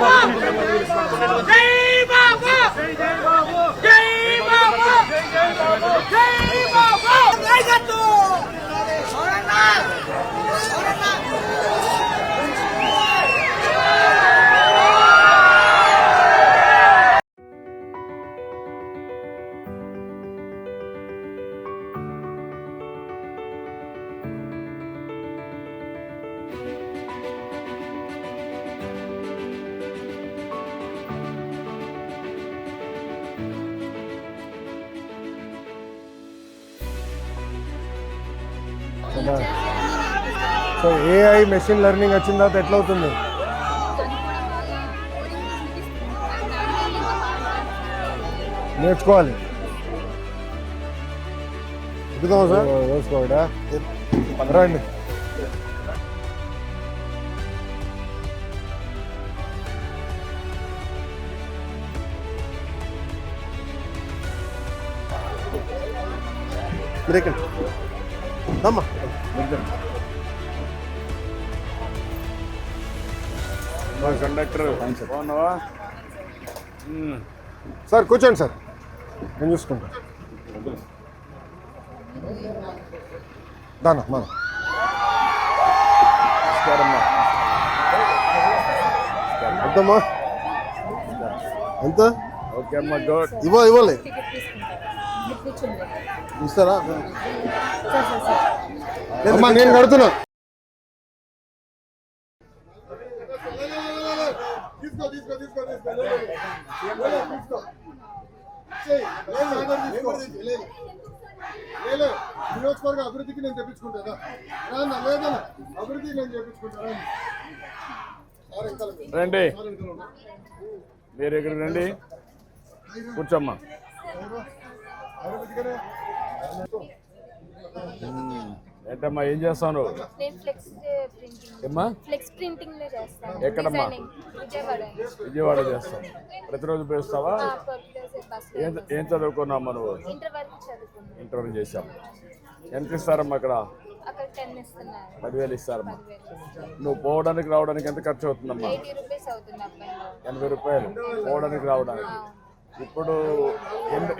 Come. So AI machine learning వచ్చిన తర్వాత ఎట్లా అవుతుంది నేర్చుకోవాలి. ఎక్కుదాం సార్? వేసుకోవడా రండి. మీరు ఎక్కడ కండక్టర్ బాగున్నావా? సార్ కూర్చోండి సార్. నేను చూసుకుంటా. దానా మన. నమస్కారమ్మా. ఎంతమ్మా ఎంత? ఓకే అమ్మా గుడ్ ఇవ్వ ఇవ్వాలి. ఇస్తారా? నేను కడుతున్నా. తీసుకో నియోజకవర్గ అభివృద్ధికి నేను తెప్పించుకుంటారా రానా లేదన్నా. అభివృద్ధికి నేను చేపించుకుంటారా రండి. మీరు ఇక్కడ రండి. కూర్చోమ్మా. ఏంటమ్మా ఏం చేస్తాను. ఎక్కడమ్మా? విజయవాడ. విజయవాడ చేస్తాం ప్రతిరోజు పేస్తావా ఏం చదువుకున్నామ్మా నువ్వు? ఇంటర్వ్యూ చేశాం ఎంత ఇస్తారమ్మా అక్కడ? పదివేలు ఇస్తారమ్మా. నువ్వు పోవడానికి రావడానికి ఎంత ఖర్చు అవుతుందమ్మా? ఎనభై రూపాయలు. పోవడానికి రావడానికి. ఇప్పుడు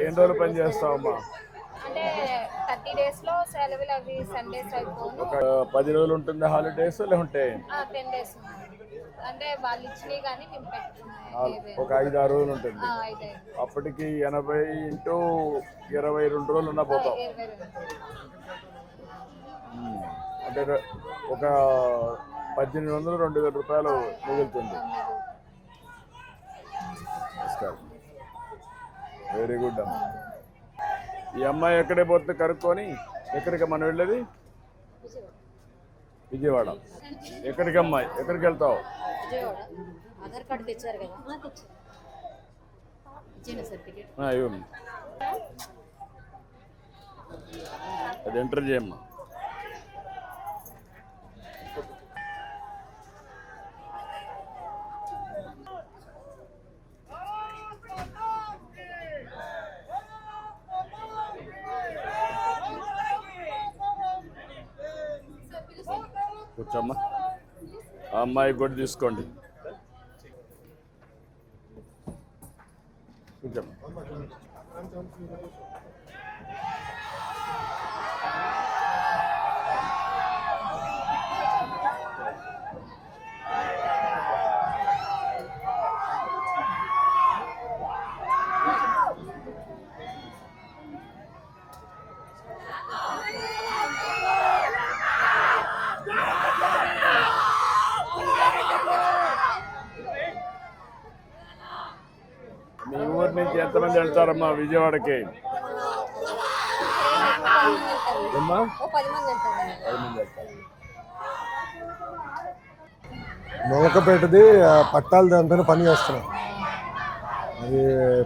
ఎన్ని రోజులు పని చేస్తావమ్మా? అంటే థర్టీ డేస్లో సెలవులు అవి సండేస్ అయిపోను. ఒక పది రోజులు ఉంటుంది హాలిడేస్ లేకుంటే టెన్ డేస్ అంటే వాళ్ళు ఇచ్చినవి కానీ మేము పెట్టుకున్నాయి ఏవే. ఒక ఐదు ఆరు రోజులు ఉంటుంది. అప్పటికి ఎనభై ఇంటూ ఇరవై రెండు రోజులు ఉన్నా పోతాం. అంటే ఒక పద్దెనిమిది వందలు రెండు వేల రూపాయలు మిగులుతుంది. వెరీ గుడ్ అమ్మ. ఈ అమ్మాయి ఎక్కడే పోతుంది కనుక్కొని ఎక్కడికి మనం వెళ్ళేది? విజయవాడ. ఎక్కడికి అమ్మాయి? ఎక్కడికి వెళ్తావు? ఆధార్ కార్డు తెచ్చారు కదా. అది ఎంటర్ చేయమ్మా కూర్చోమ్మా ఆ అమ్మాయి కూడా తీసుకోండి కూర్చోమ్మా మీ ఊరి నుంచి ఎంతమంది వెళ్తారమ్మా విజయవాడకి? అమ్మా పది మంది వెళ్తారు ఆ, పట్టాల దాంతో పని చేస్తున్నాం. అది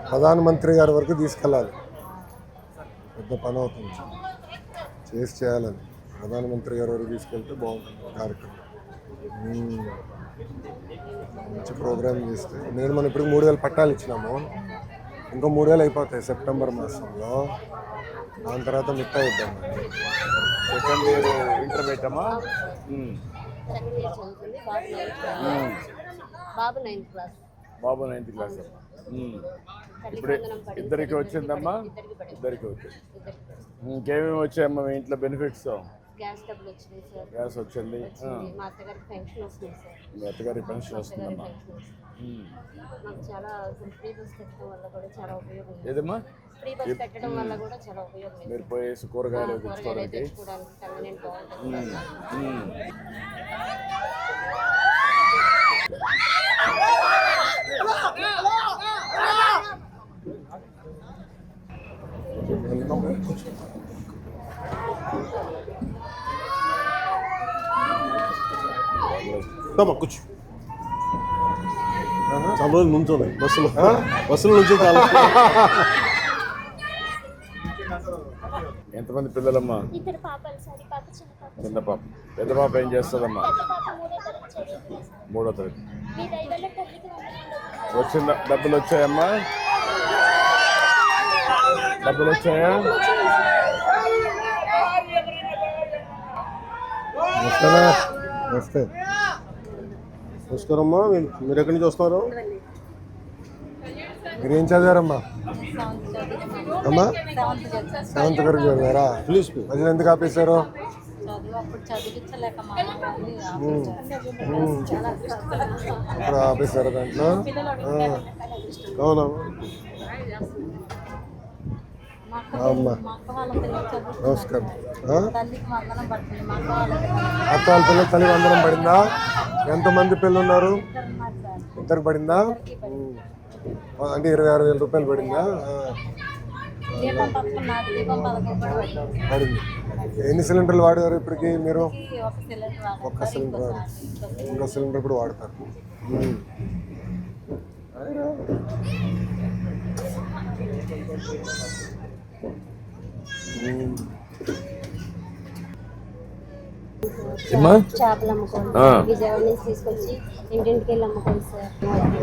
ప్రధానమంత్రి గారి వరకు తీసుకెళ్ళాలి. పెద్ద పని అవుతుంది. చేసి చేయాలని ప్రధానమంత్రి గారి వరకు తీసుకెళ్తే బాగుంటుంది కార్యక్రమం. మంచి ప్రోగ్రామ్ చేస్తే నేను మనం ఇప్పుడు మూడు వేలు పట్టాలు ఇచ్చినాము. ఇంకో మూడు వేలు అయిపోతాయి సెప్టెంబర్ మాసంలో. దాని తర్వాత మిగతా ఇద్దాం సెకండ్ ఇయర్ ఇంటర్మీడియట్ అమ్మా బాబు నైన్త్ క్లాస్. బాబు నైన్త్ అమ్మా. ఇప్పుడు. ఇద్దరికి వచ్చిందమ్మా? ఇద్దరికి వచ్చింది ఇంకేమేమి వచ్చాయమ్మా మీ ఇంట్లో బెనిఫిట్స్? గ్యాస్ డబ్బులు వచ్చింది. మా అత్తగారికి పెన్షన్ వస్తుంది సార్. మీ అత్తగారి పెన్షన్ వస్తుందమ్మా. పెన్షన్ వస్తుంది. ఉమ్. మాకు చాలా ఫ్రీ బస్ పెట్టడం వల్ల కూడా చాలా ఉపయోగం ఉంది. ఏదమ్మా ఫ్రీ బస్ పెట్టడం వల్ల కూడా చాలా ఉపయోగం ఉంది. మీరు పోయేసి కూరగాయలు కూరగాయలు తెచ్చుకోవడానికి తెచ్చుకోవడానికి కన్వీనియంట్ బాగుంటుంది ఉమ్. ఉమ్. Toma, కూర్చో చాలా రోజులు బస్సులో. బస్సులో నుంచి చాలా. ఎంతమంది పిల్లలమ్మా? ఇద్దరు పాపలు సార్ ఈ పాప చిన్న పాప. పెద్ద పాప ఏం చేస్తుందమ్మా? మూడో తరగతి వచ్చిన డబ్బులు వచ్చాయమ్మా? డబ్బులు వచ్చాయా? వస్తానా వస్తే నమస్కారం అమ్మా మీ- మీరు ఎక్కడి నుంచి వస్తున్నారు? మీరు ఏం చదివారమ్మా? అమ్మా? సెవెంత్ వరకు చదివారా? ప్లీజ్ మధ్యలో ఎందుకు ఆపేశారు? ఇప్పుడు ఆపేశారు దాంట్లో? ఆ, అవునా మా అక్క అమ్మా మా అక్క వాళ్ళ పిల్లలు చదువు నమస్కారం ఆ? తల్లికి వందనం పడుతుంది మా అక్క వాళ్ళ పిల్లలు నమస్కారం. వాళ్ళ పిల్లలు తల్లి వందనం పడిందా? ఎంతమంది పిల్లలు ఉన్నారు ఇద్దరు పడిందా? అంటే ఇరవై ఆరు వేల రూపాయలు పడిందా? పడింది. ఎన్ని సిలిండర్లు వాడారు ఇప్పటికి మీరు? ఒక సిలిండర్ ఒక్క సిలిండర్ ఇంకో సిలిండర్ కూడా వాడతారు. ఉమ్.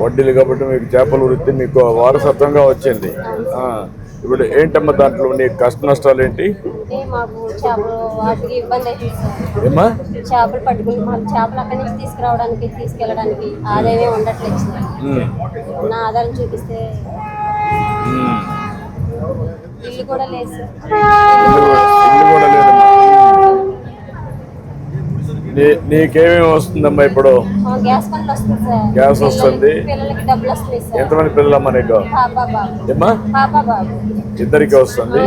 వడ్డీలు కాబట్టి మీకు చేపల వృత్తి మీకు వారసత్వంగా వచ్చింది. ఇప్పుడు ఏంటమ్మా దాంట్లో నీ కష్ట నష్టాలు ఏంటి? మాకు చేపలు పట్టుకుని చేపలు అక్కడి నుంచి తీసుకురావడానికి తీసుకెళ్ళడానికి ఆదాయమే ఉండట్లేదు. ఉన్న ఆదాయం చూపిస్తే. ఇల్లు కూడా లేదు నీకేమేమి వస్తుందమ్మా ఇప్పుడు? గ్యాస్ వస్తుంది ఎంతమంది పిల్లలమ్మా నీకు? ఏమ్మా? ఇద్దరికి వస్తుంది.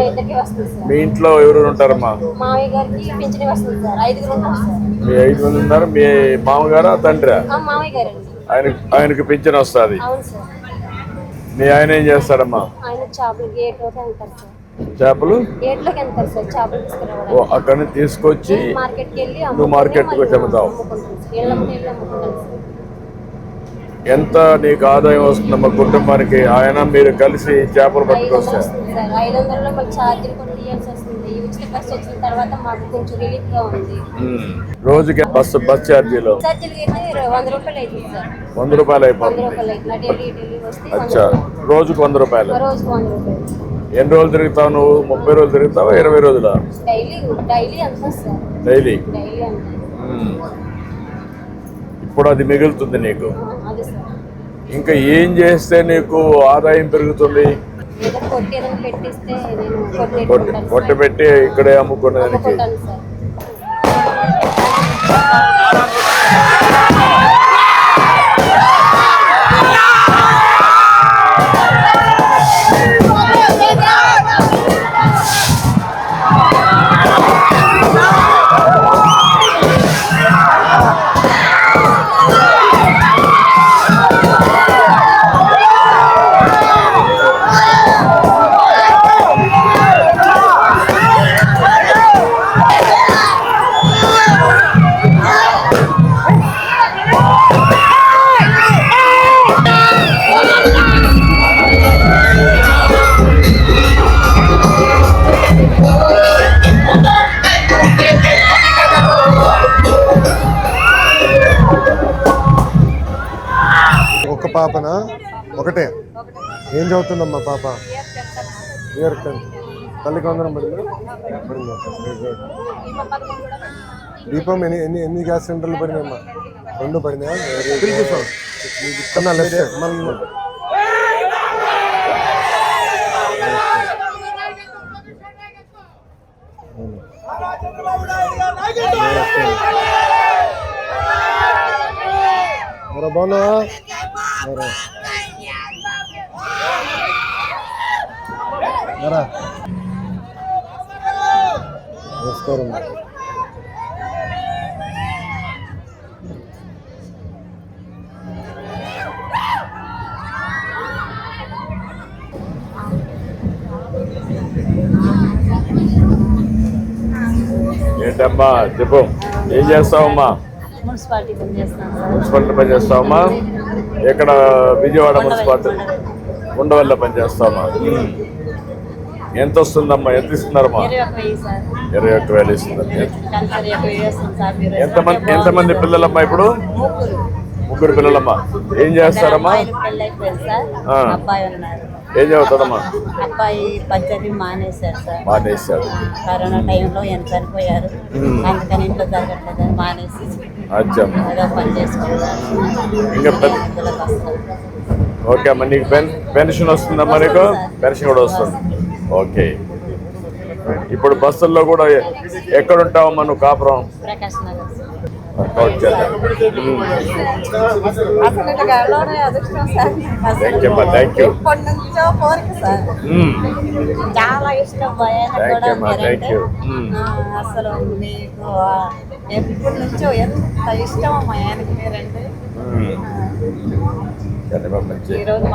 మీ ఇంట్లో ఎవరు ఉంటారమ్మా? మీ ఐదు మంది ఉన్నారు. మీ మామగారా తండ్రా? ఆయన ఆయనకి పింఛన్ వస్తుంది. మీ ఆయన ఏం చేస్తాడమ్మా? ఆయన చేపలు గేట్లోకి వెళ్తారు సార్. చేపలు? గేట్లోకి వెళ్తారు సార్ చేపలు ఓ తీసుకురావడానికి అక్కడి నుంచి తీసుకొచ్చి మార్కెట్కి వెళ్ళి నువ్వు అమ్ముకొని మార్కెట్కి వచ్చి మళ్ళీ అమ్ముతావు. ఎంత నీకు ఆదాయం వస్తుందమ్మా కుటుంబానికి? ఆయన మీరు కలిసి చేపలు పట్టుకొస్తారు ఐదు వందలలో ఛార్జీలు ఉచిత బస్సు వచ్చిన తర్వాత మాకు కొంచెం రిలీఫ్గా ఉంది. ఉమ్. రోజుకి బస్సు బస్ ఛార్జీలు? ఛార్జీలు అయితే ఇరవై- వంద రూపాయలు అవుతుంది సార్. వంద రూపాయలు వంద అయిపోతుంది రూపాయలు అవుతుంది. వస్తే అచ్చా. రోజుకు వంద రూపాయలు? ఒక రోజుకి వంద రూపాయలు. ఎన్ని రోజులు తిరుగుతావు నువ్వు? ముప్పై రోజులు తిరుగుతావా? ఇరవై రోజుల? Daily sir. ఇప్పుడు అది మిగులుతుంది నీకు. ఇంకా ఏం చేస్తే నీకు ఆదాయం పెరుగుతుంది? కొట్టి సార్. పెట్టి ఇక్కడే అమ్ముకునేదానికి ఏం చదువుతుందమ్మా పాప? ఇయర్ టెన్త్ తల్లికి వందనం పడిందా? పడిందా దీపం ఎన్ని ఎన్ని ఎన్ని గ్యాస్ సిలిండర్లు పడినాయమ్మా? రెండు పడినాయా? కన్నా లెఫ్ట్. మళ్ళీ చంద్రబాబు నాయుడు గారి నాయకత్వం మరో బాగున్నావా మరో మరా నమస్కారం ఏంటమ్మా చెప్పు. ఏం చేస్తావమ్మా? మున్సిపాలిటీ పని మున్సిపాలిటీ పని చేస్తావమ్మా? ఎక్కడ? విజయవాడ మున్సిపాలిటీ. ఉండవల్ల పని చేస్తావమ్మా ఉమ్. ఎంత వస్తుందమ్మా ఎంత ఇస్తున్నారమ్మా ఇరవై ఒక్క వేలు ఇస్తున్నారు. ఎంతమంది ఎంతమంది పిల్లలమ్మా ఇప్పుడు? ముగ్గురు. పిల్లలమ్మా. ఏం చేస్తారమ్మా? ఏం చదువుతాడమ్మా అబ్బాయి పద్ధతి మానేశారు సార్. మానేశాడు కరోనా టైంలో ఎంత చనిపోయారు? అందుకని ఇంట్లో జరగట్లేదని మానేసి అచ్చమ్మా. ఏదో పని చేసుకుంటారు. ఇంకా ఓకే అమ్మా నీకు పెన్ పెన్షన్ వస్తుందమ్మా నీకు? పెన్షన్ కూడా వస్తుంది. ఓకే. ఇప్పుడు బస్సుల్లో కూడా ఎక్కడ ఉంటావమ్మా నువ్వు కాపురం? థ్యాంక్ యూ అమ్మా థ్యాంక్ యూ ఎప్పటి నుంచో చాలా ఇష్టం అసలు మీకు ఎప్పటి ఎంత ఇష్టం మా ఆయనకి మీరంటే. మంచి ఈరోజు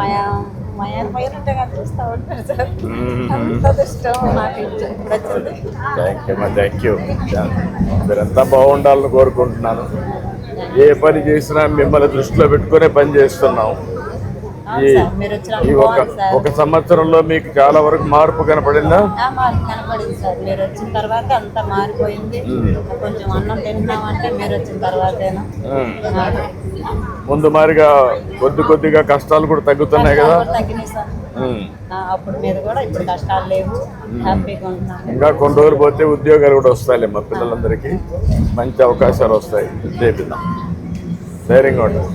పైన చూస్తూ ఉంటారు సార్. అంత ఇష్టం నాకు థ్యాంక్ యూ అమ్మా థ్యాంక్ యూ మీరంతా బాగుండాలని కోరుకుంటున్నాను. ఏ పని చేసినా మిమ్మల్ని దృష్టిలో పెట్టుకునే పని చేస్తున్నాం. ఈ ఒక ఒక సంవత్సరంలో మీకు చాలా వరకు మార్పు కనపడిందా? కనపడింది సార్. మీరు వచ్చిన తర్వాత అంత మారిపోయింది. కొంచెం అన్నం తింటున్నామంటే మీరు వచ్చిన తర్వాతేనా? ముందు మారిగా కొద్ది కొద్దిగా కష్టాలు కూడా తగ్గుతున్నాయి కదా? కష్టాలు కూడా తగ్గినాయి సార్. మ్మ్. ఆ, అప్పుడు మీద కూడా ఇప్పుడు కష్టాలు లేవు. హ్యాపీగా ఉంటున్నాను ఇంకా కొన్ని రోజులు పోతే ఉద్యోగాలు కూడా వస్తాయి మా పిల్లలందరికీ. మంచి అవకాశాలు వస్తాయి. చేపిద్దాం ధైర్యంగా ఉంటుంది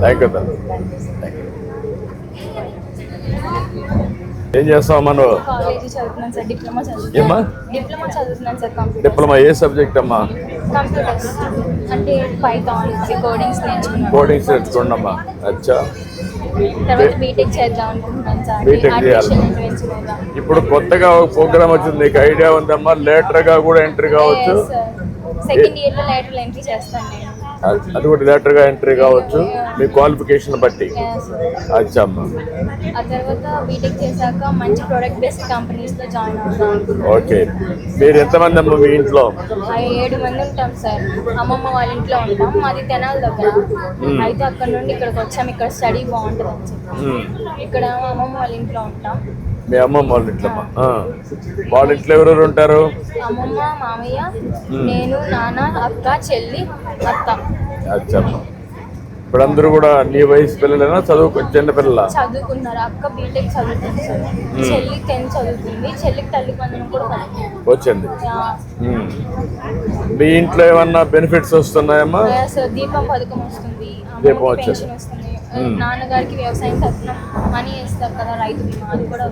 థ్యాంక్ యూ థ్యాంక్ యూ. ఏం నువ్వు? కాలేజీ చదువుతున్నాను సార్ డిప్లొమా ఏమ్మా? ఏ సబ్జెక్ట్ అమ్మా? కోడింగ్స్ నేర్చుకోండమ్మా అచ్చా. బీటెక్ చేయాలి. ఇప్పుడు కొత్తగా ఒక ప్రోగ్రామ్ వచ్చింది. నీకు ఐడియా ఉందమ్మా? లేటర్గా కూడా ఎంట్రీ కావచ్చు. సెకండ్ ఇయర్లో లేటర్ ఎంట్రీ చేస్తాను అది కూడా లేటర్గా ఎంట్రీ కావచ్చు. మీ క్వాలిఫికేషన్ బట్టి. Yes. అచ్చా అమ్మా ఆ తర్వాత బీటెక్ చేశాక మంచి ప్రొడక్ట్ బేస్డ్ కంపెనీస్లో జాయిన్ అవుతాను ఓకే మీరు ఎంతమంది అమ్మా మీ ఇంట్లో? ఆ ఏడు మంది ఉంటాం సార్. అమ్మమ్మ వాళ్ళ ఇంట్లో ఉంటాం. మాది తెనాలి దగ్గర. అయితే అక్కడ నుండి ఇక్కడికి వచ్చాం. ఇక్కడ స్టడీ బాగుంటుంది అని చెప్పి. మ్మ్. ఇక్కడ అమ్మమ్మ వాళ్ళ ఇంట్లో ఉంటాం. మీ అమ్మమ్మ వాళ్ళ ఇంట్లో అమ్మా. వాళ్ళ ఇంట్లో ఎవరెవరు ఉంటారు? అమ్మమ్మ మామయ్య నేను నాన్న అక్క చెల్లి అత్త. అచ్చా. అమ్మా. ఇప్పుడు అందరూ కూడా నీ వయసు పిల్లలేనా? చదువుకు చిన్న పిల్లల? చదువుకున్నారు. అక్క బీటెక్ చదువుతుంది. చెల్లి టెన్త్ చదువుతుంది. చెల్లికి తల్లి కూడా వచ్చింది. మీ ఇంట్లో ఏమన్నా బెనిఫిట్స్ వస్తున్నాయమ్మా? సార్ దీపం పథకం వస్తుంది. దీపం వచ్చింది. పెన్షన్ వస్తుంది. నాన్నగారికి వ్యవసాయం తరఫున మనీ వేస్తారు కదా రైతు బీమా అది కూడా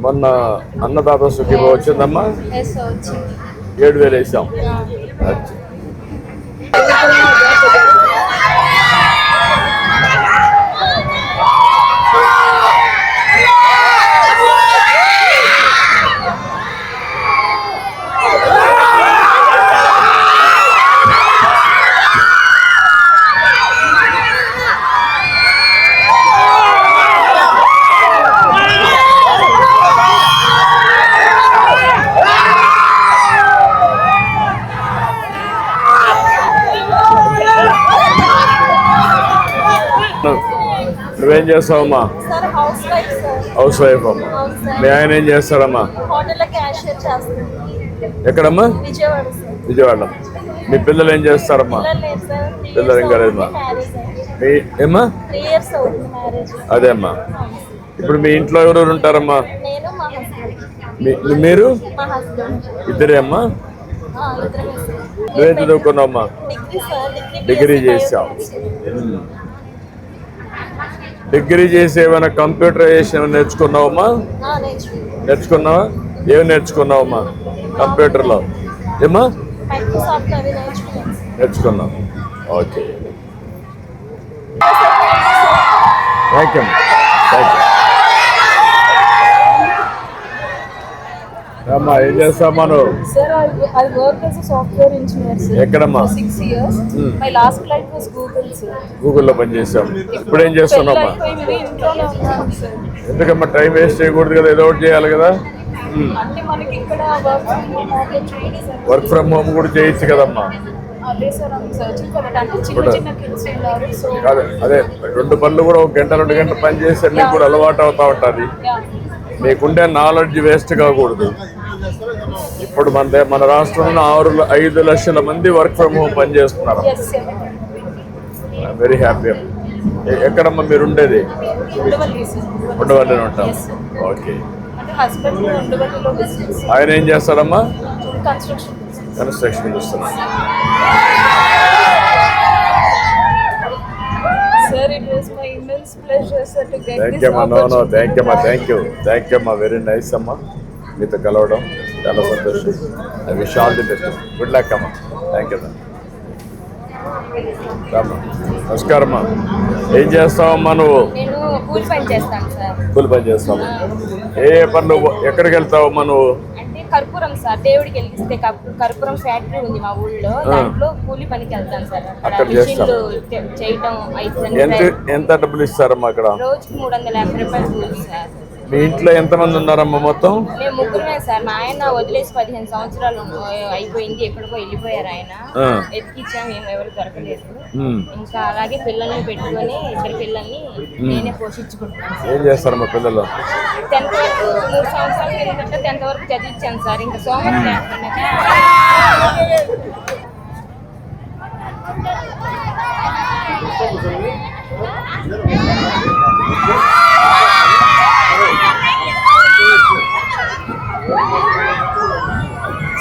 మొన్న అన్నదాత సుఖీభ వచ్చిందమ్మా? వచ్చింది. ఏడు వేలు వేసాం. చేస్తావమ్మా? హౌస్ వైఫ్ అమ్మా. మీ ఆయన ఏం చేస్తాడమ్మా? చేస్తుంది. ఎక్కడమ్మా? విజయవాడ మీ పిల్లలు ఏం చేస్తారమ్మా? పిల్లలు ఇంకా లేదు మా. ఏమ్మా? అదే అమ్మా. ఇప్పుడు మీ ఇంట్లో ఎవరెవరు ఉంటారమ్మా? మీరు? ఇద్దరే అమ్మా? నువ్వేం చదువుకున్నావమ్మా? డిగ్రీ BSc చేసావు. డిగ్రీ చేసి ఏమైనా కంప్యూటరైజేషన్ ఏమైనా నేర్చుకున్నావమ్మా? నేర్చుకున్నావా? ఏమి నేర్చుకున్నావమ్మా కంప్యూటర్లో? ఏమా నేర్చుకున్నావు. Okay. Thank you thank you అమ్మా ఏం చేస్తామా worked as a software engineer, sir. ఎక్కడమ్మా. My last client was Google, sir. గూగుల్లో పనిచేసాం ఇప్పుడు ఏం. ఎందుకమ్మా టైం వేస్ట్ చేయకూడదు కదా ఏదో ఒకటి చేయాలి కదా? అంటే మనకి ఇక్కడ వర్క్ ఫ్రమ్ హోమ్ వర్క్ కూడా చేయొచ్చు కదమ్మా. అదే సార్ అదే రెండు పనులు కూడా ఒక గంట రెండు గంటలు పని చేస్తే నీకు కూడా అలవాటు అవుతా ఉంటుంది. మీకుండే నాలెడ్జ్ వేస్ట్ కాకూడదు. ఇప్పుడు మన మన రాష్ట్రంలో ఆరు ఐదు లక్షల మంది వర్క్ ఫ్రమ్ హోమ్ పని చేస్తున్నారు. ఎస్ సార్ వెరీ హ్యాపీ ఎక్కడమ్మా మీరు ఉండేది? ఉండవల్లి ఉంటాం. ఓకే. ఆయన ఏం చేస్తాడమ్మా కన్స్ట్రక్షన్ గెట్ థ్యాంక్ యూ అమ్మా. నో నో థ్యాంక్ యూ అమ్మా. థ్యాంక్ యూ థ్యాంక్ యూ అమ్మా. వెరీ నైస్ అమ్మా. మీతో కలవడం చాలా సంతోషం. I wish all the best good luck అమ్మా. థ్యాంక్ యూ రామ్మా. నమస్కారం అమ్మా ఏం చేస్తావమ్మా నువ్వు? కూలి పని చేస్తావు? ఏ ఏ పనులు ఎక్కడికి వెళ్తావమ్మా నువ్వు? అంటే కర్పూరం సార్. దేవుడికి కర్పూ- కర్పూరం ఫ్యాక్టరీ ఉంది మా ఊళ్ళో. దాంట్లో కూలి పనికి వెళ్తాను సార్. అక్కడ చేయటం ఎంత ఎంత డబ్బులు ఇస్తారమ్మా అక్కడ? రోజుకి మూడు వందల యాభై రూపాయలు కూలి సార్. మీ ఇంట్లో ఎంతమంది ఉన్నారమ్మా మొత్తం? మేము ముగ్గురమే సార్. మా ఆయన వదిలేసి పదిహేను సంవత్సరాలు అయిపోయింది. ఎక్కడికో వెళ్ళిపోయారు ఆయన. ఆ. ఎత్తిచ్చాము ఏం ఎవరు దొరకలేదు. ఇంకా అలాగే పిల్లల్ని పెట్టుకొని ఇద్దరు పిల్లల్ని నేనే పోషించుకుంటున్నాను ఏం చేస్తారమ్మా పిల్లలు? టెన్త్ వరకు మూడు సంవత్సరాల కిందట టెన్త్ వరకు చదివించాను సార్. ఇంకా సోమవారం లేకుండా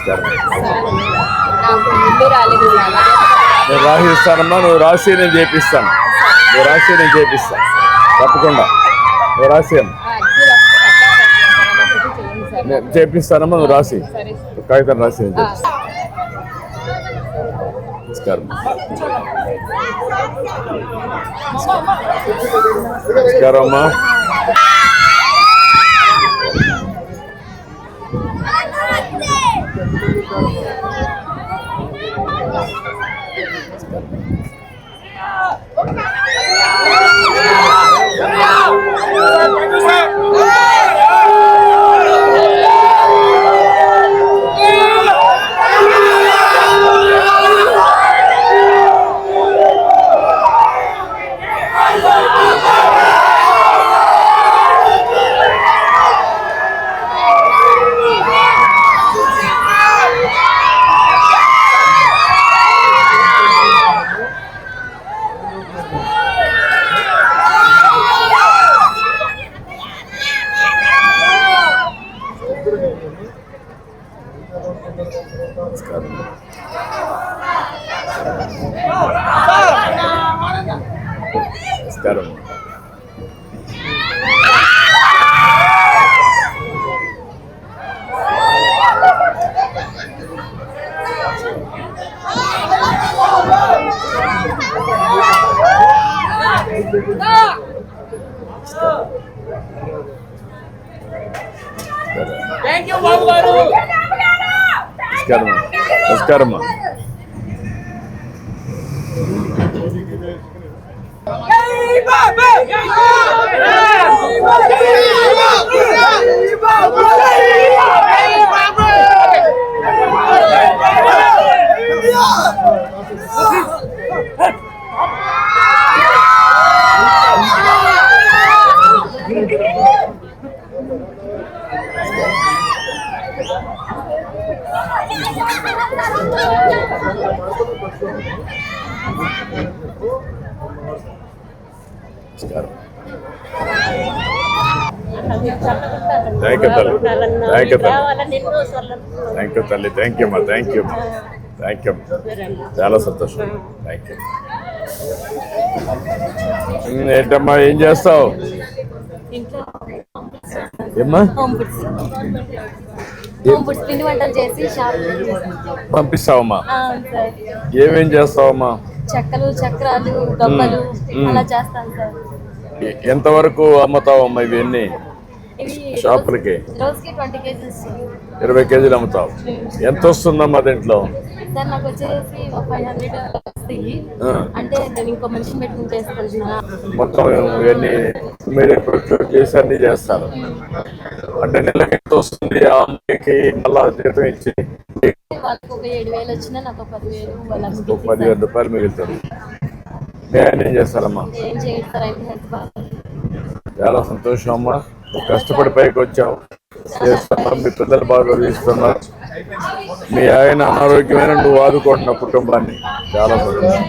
సార్ నేను రాసి ఇస్తానమ్మా నువ్వు రాసి నేను చేపిస్తాను. నువ్వు రాసి నేను చేపిస్తాను. తప్పకుండా. నువ్వు రాసి. నేను చేపిస్తానమ్మా నువ్వు రాసి. కాగితం రాసి నేను ఆ, చేపిస్తాను. నమస్కారం. నమస్కారం అమ్మా. నమస్కారం నమస్కారం అమ్మా నమస్కారం థ్యాంక్ యూ తల్లి. థ్యాంక్ యూ తల్లి. థ్యాంక్ యూ తల్లి. థ్యాంక్ యూ అమ్మా థ్యాంక్ యూ థ్యాంక్ యూ చాలా సంతోషం. థ్యాంక్ యూ ఏంటమ్మా ఏం చేస్తావు? ఏమ్మా హోమ్ ఫుడ్స్ హోమ్ ఫుడ్స్ పిండి వంటలు చేసి షాప్ పంపిస్తావమ్మా. ఏమేం చేస్తావమ్మా? చెక్కలు చక్రాలు మ్మ్. అలా చేస్తాను సార్. ఎంతవరకు అమ్ముతావమ్మా ఇవన్నీ? ఇవి షాపులకి? రోజుకి ట్వంటీ కేజీస్ ఇరవై కేజీలు అమ్ముతావు. ఎంత వస్తుందమ్మా దీంట్లో? సార్ నాకు వచ్చేసి ఫైవ్ హండ్రెడ్ వస్తాయి. ఆ. అంటే నేను ఇంకో మనిషిని పెట్టుకుని చేస్తాను. మొత్తం ఇవన్నీ మీరే ప్రొక్యూర్ చేసి అన్ని చేస్తారు అంటే నెలకి ఎంత వస్తుంది? ఆ అమ్మాయికి మళ్ళా జీతం ఇచ్చి వాళ్ళకి ఒక పదివేల రూపాయలు మిగులుతారు నేను ఏం చేస్తారమ్మా చాలా సంతోషం అమ్మా. కష్టపడి పైకి వచ్చావు. చేస్తున్నా మీ పిల్లలు బాగా చూస్తున్నారు మీ ఆయన అనారోగ్యమైన నువ్వు ఆదుకుంటున్న కుటుంబాన్ని. చాలా సంతోషం.